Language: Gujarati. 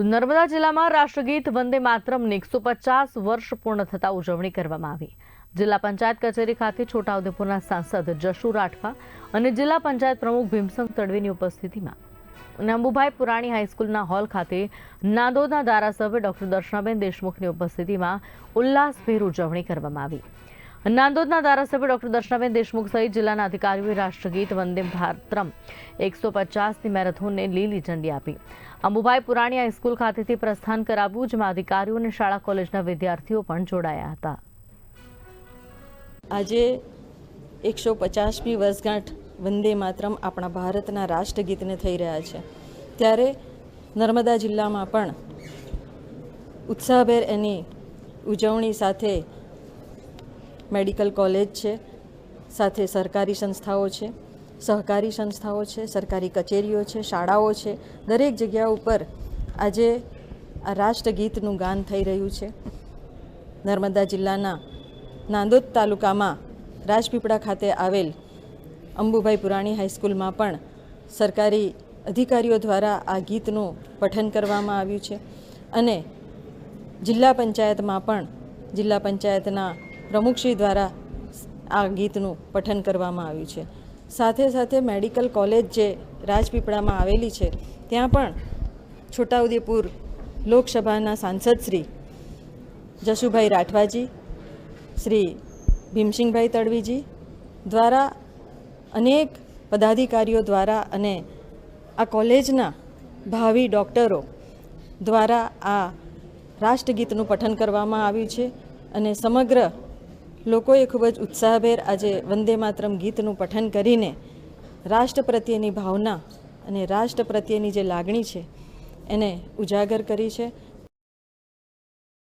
તો નર્મદા જિલ્લામાં રાષ્ટ્રગીત વંદે માતરમની એકસો પચાસ વર્ષ પૂર્ણ થતા ઉજવણી કરવામાં આવી. જિલ્લા પંચાયત કચેરી ખાતે છોટાઉદેપુરના સાંસદ જશુ રાઠવા અને જિલ્લા પંચાયત પ્રમુખ ભીમસંગ તડવીની ઉપસ્થિતિમાં. અને અંબુભાઈ પુરાણી હાઈસ્કૂલના હોલ ખાતે નાંદોદના ધારાસભ્ય ડોક્ટર દર્શનાબેન દેશમુખની ઉપસ્થિતિમાં ઉલ્લાસભેર ઉજવણી કરવામાં આવી. નાંદોદના ધારાસભ્ય ડોક્ટર દર્શનાબેન દેશમુખ સહિત જિલ્લાના અધિકારીઓએ રાષ્ટ્રગીત વંદે ભારતમ એકસો પચાસની મેરેથોનને લીલી ઝંડી આપી. અંબુભાઈ પુરાણી હાઈસ્કૂલ ખાતેથી પ્રસ્થાન કરાવ્યું જેમાં અધિકારીઓ અને શાળા કોલેજના વિદ્યાર્થીઓ પણ જોડાયા હતા. આજે એકસો પચાસમી વર્ષગાંઠ વંદે માતરમ આપણા ભારતના રાષ્ટ્રગીતને થઈ રહ્યા છે. ત્યારે નર્મદા જિલ્લામાં પણ ઉત્સાહભેર એની ઉજવણી સાથે મેડિકલ કોલેજ છે, સાથે સરકારી સંસ્થાઓ છે, સહકારી સંસ્થાઓ છે, સરકારી કચેરીઓ છે, શાળાઓ છે. દરેક જગ્યા ઉપર આજે આ રાષ્ટ્રગીતનું ગાન થઈ રહ્યું છે. નર્મદા જિલ્લાના નાંદોદ તાલુકામાં રાજપીપળા ખાતે આવેલ અંબુભાઈ પુરાણી હાઈસ્કૂલમાં પણ સરકારી અધિકારીઓ દ્વારા આ ગીતનું પઠન કરવામાં આવ્યું છે. અને જિલ્લા પંચાયતમાં પણ જિલ્લા પંચાયતના પ્રમુખશ્રી દ્વારા આ ગીતનું પઠન કરવામાં આવ્યું છે. સાથે સાથે મેડિકલ કોલેજ જે રાજપીપળામાં આવેલી છે, ત્યાં પણ છોટાઉદેપુર લોકસભાના સાંસદ શ્રી જશુભાઈ રાઠવાજી, શ્રી ભીમસિંહભાઈ તડવીજી દ્વારા અનેક પદાધિકારીઓ દ્વારા અને આ કોલેજના ભાવિ ડૉક્ટરો દ્વારા આ રાષ્ટ્રગીતનું પઠન કરવામાં આવ્યું છે અને સમગ્ર લોકોએ ખૂબ જ ઉત્સાહભેર આજે વંદે માતરમ ગીતનું પઠન કરીને રાષ્ટ્ર પ્રત્યેની ભાવના અને રાષ્ટ્ર પ્રત્યેની જે લાગણી છે, એને ઉજાગર કરી છે.